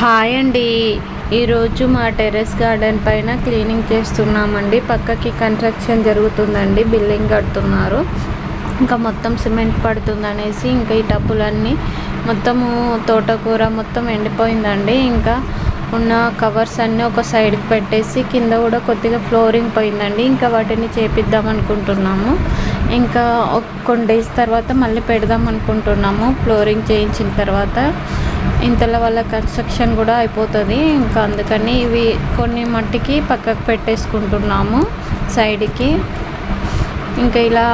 Hi అండి. ఈరోజు మా టెర్రస్ గార్డెన్ పైన క్లీనింగ్ చేస్తున్నామండి. పక్కకి కన్స్ట్రక్షన్ జరుగుతుందండి. బిల్డింగ్ కడుతున్నారు. ఇంకా మొత్తం సిమెంట్ పడుతుందనేసి ఇంకా ఈ టబ్బులన్నీ మొత్తము తోటకూర మొత్తం ఎండిపోయిందండి. ఇంకా ఉన్న కవర్స్ అన్నీ ఒక సైడ్కి పెట్టేసి కింద కూడా కొద్దిగా ఫ్లోరింగ్ పోయిందండి. ఇంకా వాటిని చేపిద్దాం అనుకుంటున్నాము. ఇంకా కొన్ని డేస్ తర్వాత మళ్ళీ పెడదాం అనుకుంటున్నాము. ఫ్లోరింగ్ చేయించిన తర్వాత ఇంతలో వల్ల కన్స్ట్రక్షన్ కూడా అయిపోతుంది. ఇంకా అందుకని ఇవి కొన్ని మట్టికి పక్కకు పెట్టేసుకుంటున్నాము సైడ్కి. ఇంకా ఇలా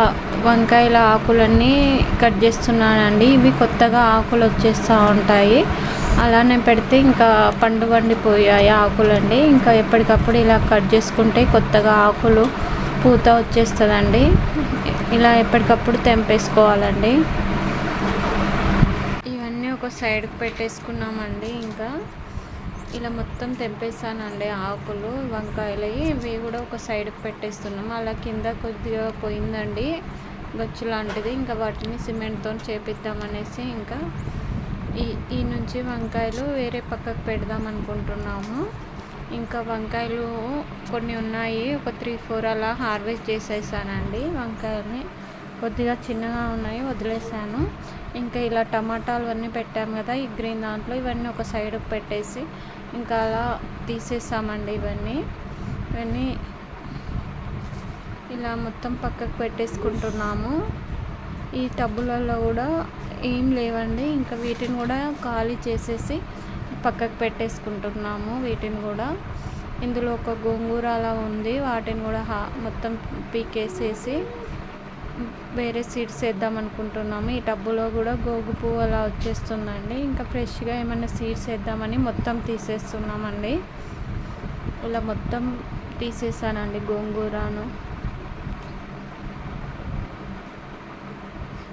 వంకాయల ఆకులన్నీ కట్ చేస్తున్నానండి. ఇవి కొత్తగా ఆకులు వచ్చేస్తూ ఉంటాయి. అలానే పెడితే ఇంకా పండు పండిపోయాయి ఆకులండి. ఇంకా ఎప్పటికప్పుడు ఇలా కట్ చేసుకుంటే కొత్తగా ఆకులు పూత వచ్చేస్తుందండి. ఇలా ఎప్పటికప్పుడు తెంపేసుకోవాలండి. ఒక సైడ్కి పెట్టేసుకున్నామండి ఇంకా. ఇలా మొత్తం తెంపేసానండి ఆకులు వంకాయలు ఇవి కూడా ఒక సైడ్కి పెట్టేస్తున్నాం. అలా కింద కొద్దిగా పోయిందండి. గచ్చు లాంటిది. ఇంకా వాటిని సిమెంట్తో చేపిద్దామనేసి ఇంకా ఈ ఈ నుంచి వంకాయలు వేరే పక్కకు పెడదాం అనుకుంటున్నాము. ఇంకా వంకాయలు కొన్ని ఉన్నాయి. ఒక త్రీ ఫోర్ అలా హార్వెస్ట్ చేసేసానండి వంకాయల్ని. కొద్దిగా చిన్నగా ఉన్నాయి వదిలేసాను. ఇంకా ఇలా టమాటాలు అన్నీ పెట్టాము కదా ఈ గ్రీన్ దాంట్లో ఇవన్నీ ఒక సైడ్కి పెట్టేసి ఇంకా అలా తీసేసామండి ఇవన్నీ. ఇవన్నీ ఇలా మొత్తం పక్కకు పెట్టేసుకుంటున్నాము. ఈ టబ్బులలో కూడా ఏం లేవండి ఇంకా వీటిని కూడా ఖాళీ చేసేసి పక్కకు పెట్టేసుకుంటున్నాము వీటిని కూడా. ఇందులో ఒక గోంగూర అలా ఉంది వాటిని కూడా మొత్తం పీకేసేసి వేరే సీడ్స్ వేద్దాం అనుకుంటున్నాము. ఈ టబ్బులో కూడా గోగు పువ్వు అలా వచ్చేస్తుందండి. ఇంకా ఫ్రెష్గా ఏమైనా సీడ్స్ వేద్దామని మొత్తం తీసేస్తున్నామండి. ఇలా మొత్తం తీసేసానండి గోంగూరను.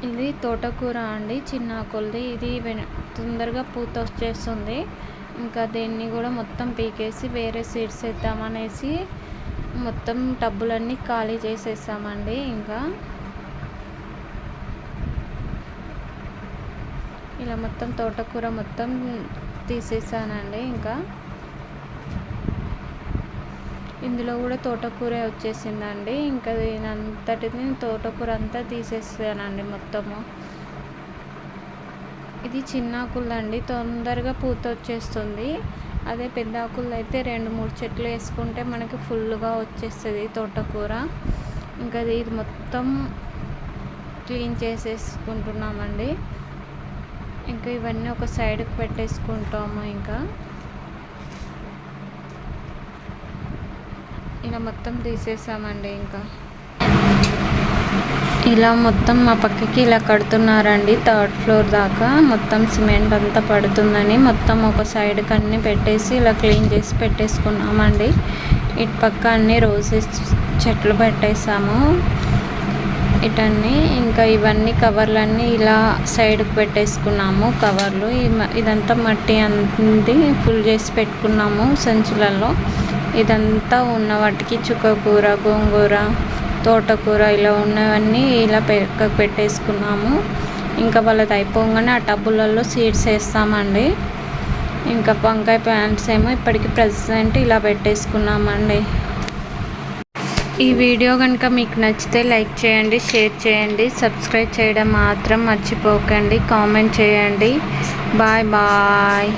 ఇది తోటకూర అండి చిన్న ఆకులది ఇది తొందరగా పూత వచ్చేస్తుంది. ఇంకా దీన్ని కూడా మొత్తం పీకేసి వేరే సీడ్స్ వేద్దామనేసి మొత్తం టబ్బులన్నీ ఖాళీ చేసేసామండి. ఇంకా ఇలా మొత్తం తోటకూర మొత్తం తీసేసానండి ఇంకా. ఇందులో కూడా తోటకూర వచ్చేసిందండి. ఇంకా దీని అంతటిని తోటకూర అంతా తీసేసానండి మొత్తము. ఇది చిన్న ఆకులండి తొందరగా పూత వచ్చేస్తుంది అదే పెద్ద ఆకులు అయితే రెండు మూడు చెట్లు వేసుకుంటే మనకి ఫుల్గా వచ్చేస్తుంది తోటకూర. ఇంకా ఇది మొత్తం క్లీన్ చేసేసుకుంటున్నామండి. ఇంకా ఇవన్నీ ఒక సైడ్కి పెట్టేసుకుంటాము ఇంకా. ఇలా మొత్తం తీసేసామండి ఇంకా. ఇలా మొత్తం మా పక్కకి ఇలా కడుతున్నారండి థర్డ్ ఫ్లోర్ దాకా. మొత్తం సిమెంట్ అంతా పడుతుందని మొత్తం ఒక సైడ్కి అన్నీ పెట్టేసి ఇలా క్లీన్ చేసి పెట్టేసుకున్నామండి. ఇటు పక్క అన్ని రోజెస్ చెట్లు పెట్టేసాము. ఇటన్నీ ఇంకా ఇవన్నీ కవర్లన్నీ ఇలా సైడ్కి పెట్టేసుకున్నాము. కవర్లు ఇదంతా మట్టి అంది ఫుల్ చేసి పెట్టుకున్నాము సంచులలో. ఇదంతా ఉన్న వాటికి చుక్కకూర గోంగూర తోటకూర ఇలా ఉన్నవన్నీ ఇలా పెక్కకు పెట్టేసుకున్నాము. ఇంకా వాళ్ళది అయిపోగానే ఆ టబ్బులలో సీడ్స్ వేస్తామండి. ఇంకా వంకాయ ప్యాంట్స్ ఏమో ఇప్పటికి ప్రజెంట్ ఇలా పెట్టేసుకున్నామండి. ఈ వీడియో కనుక మీకు నచ్చితే లైక్ చేయండి షేర్ చేయండి సబ్స్క్రైబ్ చేయడం మాత్రం మర్చిపోకండి కామెంట్ చేయండి. Bye bye.